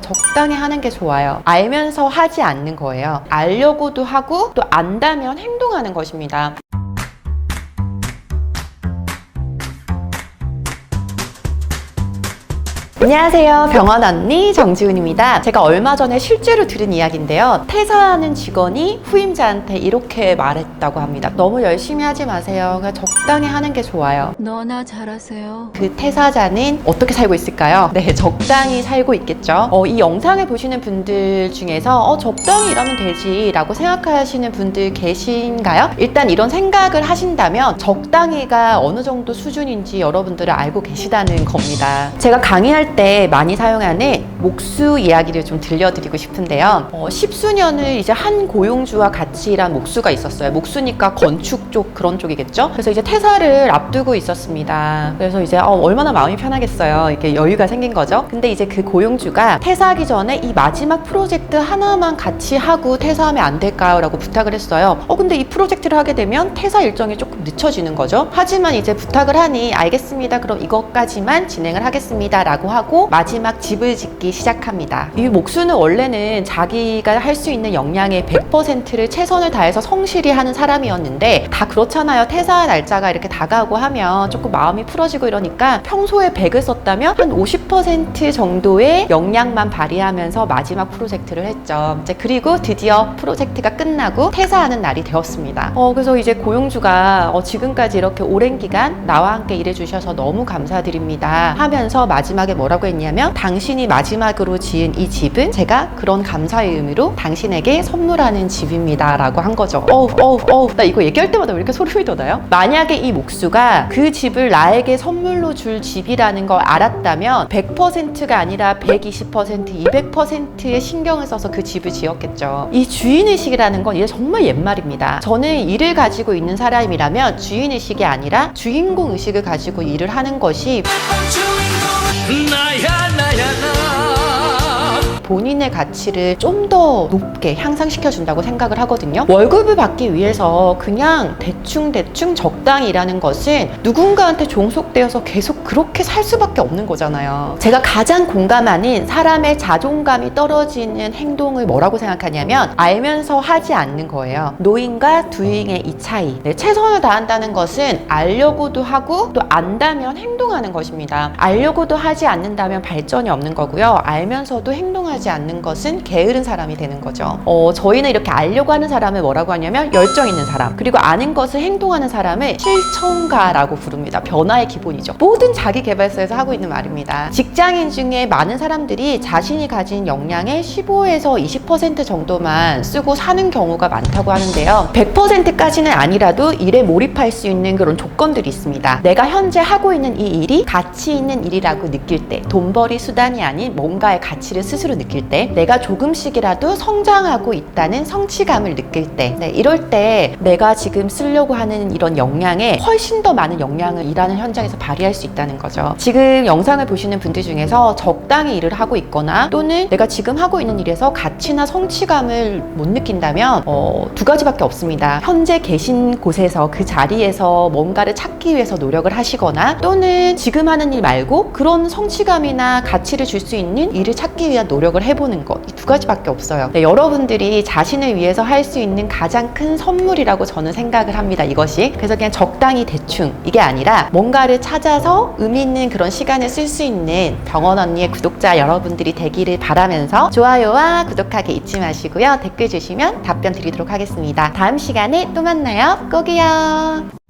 적당히 하는 게 좋아요. 알면서 하지 않는 거예요. 알려고도 하고 또 안다면 행동하는 것입니다. 안녕하세요. 병원 언니 정지훈입니다. 제가 얼마 전에 실제로 들은 이야기인데요. 퇴사하는 직원이 후임자한테 이렇게 말했다고 합니다. 너무 열심히 하지 마세요. 그냥 적당히 하는 게 좋아요. 너나 잘하세요. 그 퇴사자는 어떻게 살고 있을까요? 네, 적당히 살고 있겠죠. 어, 이 영상을 보시는 분들 중에서 어, 적당히 일하면 되지라고 생각하시는 분들 계신가요? 일단 이런 생각을 하신다면 적당히가 어느 정도 수준인지 여러분들은 알고 계시다는 겁니다. 제가 강의할 때 많이 사용하는 목수 이야기를 좀 들려드리고 싶은데요. 어, 십수년을 이제 한 고용주와 같이 일한 목수가 있었어요. 목수니까 건축 쪽 그런 쪽이겠죠. 그래서 이제 퇴사를 앞두고 있었습니다. 그래서 이제 어, 얼마나 마음이 편하겠어요. 이렇게 여유가 생긴 거죠. 근데 이제 그 고용주가 퇴사하기 전에 이 마지막 프로젝트 하나만 같이 하고 퇴사하면 안 될까요? 라고 부탁을 했어요. 어, 근데 이 프로젝트를 하게 되면 퇴사 일정이 조금 늦춰지는 거죠. 하지만 이제 부탁을 하니 알겠습니다. 그럼 이것까지만 진행을 하겠습니다. 라고 하고 마지막 집을 짓기 시작합니다. 이 목수는 원래는 자기가 할 수 있는 역량의 100%를 최선을 다해서 성실히 하는 사람이었는데 다 그렇잖아요. 퇴사 날짜가 이렇게 다가오고 하면 조금 마음이 풀어지고 이러니까 평소에 100을 썼다면 한 50% 정도의 역량만 발휘하면서 마지막 프로젝트를 했죠. 이제 그리고 드디어 프로젝트가 끝나고 퇴사하는 날이 되었습니다. 어, 그래서 이제 고용주가 어, 지금까지 이렇게 오랜 기간 나와 함께 일해주셔서 너무 감사드립니다. 하면서 마지막에 뭐라고 했냐면 당신이 마지막으로 지은 이 집은 제가 그런 감사의 의미로 당신에게 선물하는 집입니다. 라고 한 거죠. 어우, 어우, 어우. 나 이거 얘기할 때마다 왜 이렇게 소름이 돋아요? 만약에 이 목수가 그 집을 나에게 선물로 줄 집이라는 걸 알았다면 100%가 아니라 120%, 200%의 신경을 써서 그 집을 지었겠죠. 이 주인의식이라는 건 이게 정말 옛말입니다. 저는 일을 가지고 있는 사람이라면 주인 의식이 아니라 주인공 의식을 가지고 일을 하는 것이 나야 나야 나 본인의 가치를 좀 더 높게 향상시켜 준다고 생각을 하거든요. 월급을 받기 위해서 그냥 대충 대충 적당히 일하는 것은 누군가한테 종속되어서 계속 그렇게 살 수밖에 없는 거잖아요. 제가 가장 공감하는 사람의 자존감이 떨어지는 행동을 뭐라고 생각하냐면 알면서 하지 않는 거예요. 노인과 두잉의 이 차이. 네, 최선을 다한다는 것은 알려고도 하고 또 안다면 행동하는 것입니다. 알려고도 하지 않는다면 발전이 없는 거고요. 알면서도 행동하 지 않는 것은 게으른 사람이 되는 거죠. 어, 저희는 이렇게 알려고 하는 사람을 뭐라고 하냐면 열정 있는 사람. 그리고 아는 것을 행동하는 사람을 실천가라고 부릅니다. 변화의 기본이죠. 모든 자기 개발서에서 하고 있는 말입니다. 직장인 중에 많은 사람들이 자신이 가진 역량의 15에서 20% 정도만 쓰고 사는 경우가 많다고 하는데요. 100%까지는 아니라도 일에 몰입할 수 있는 그런 조건들이 있습니다. 내가 현재 하고 있는 이 일이 가치 있는 일이라고 느낄 때, 돈벌이 수단이 아닌 뭔가의 가치를 스스로 느낄 때, 내가 조금씩이라도 성장하고 있다는 성취감을 느낄 때, 네, 이럴 때 내가 지금 쓰려고 하는 이런 역량에 훨씬 더 많은 역량을 일하는 현장에서 발휘할 수 있다는 거죠. 지금 영상을 보시는 분들 중에서 적당히 일을 하고 있거나 또는 내가 지금 하고 있는 일에서 가치나 성취감을 못 느낀다면 어, 두 가지밖에 없습니다. 현재 계신 곳에서 그 자리에서 뭔가를 찾기 위해서 노력을 하시거나 또는 지금 하는 일 말고 그런 성취감이나 가치를 줄 수 있는 일을 찾기 위한 노력을 해보는 것. 이 두 가지밖에 없어요. 네, 여러분들이 자신을 위해서 할 수 있는 가장 큰 선물이라고 저는 생각을 합니다. 이것이. 그래서 그냥 적당히 대충 이게 아니라 뭔가를 찾아서 의미 있는 그런 시간을 쓸 수 있는 병원 언니의 구독자 여러분들이 되기를 바라면서 좋아요와 구독하기 잊지 마시고요. 댓글 주시면 답변 드리도록 하겠습니다. 다음 시간에 또 만나요. 꼭이요.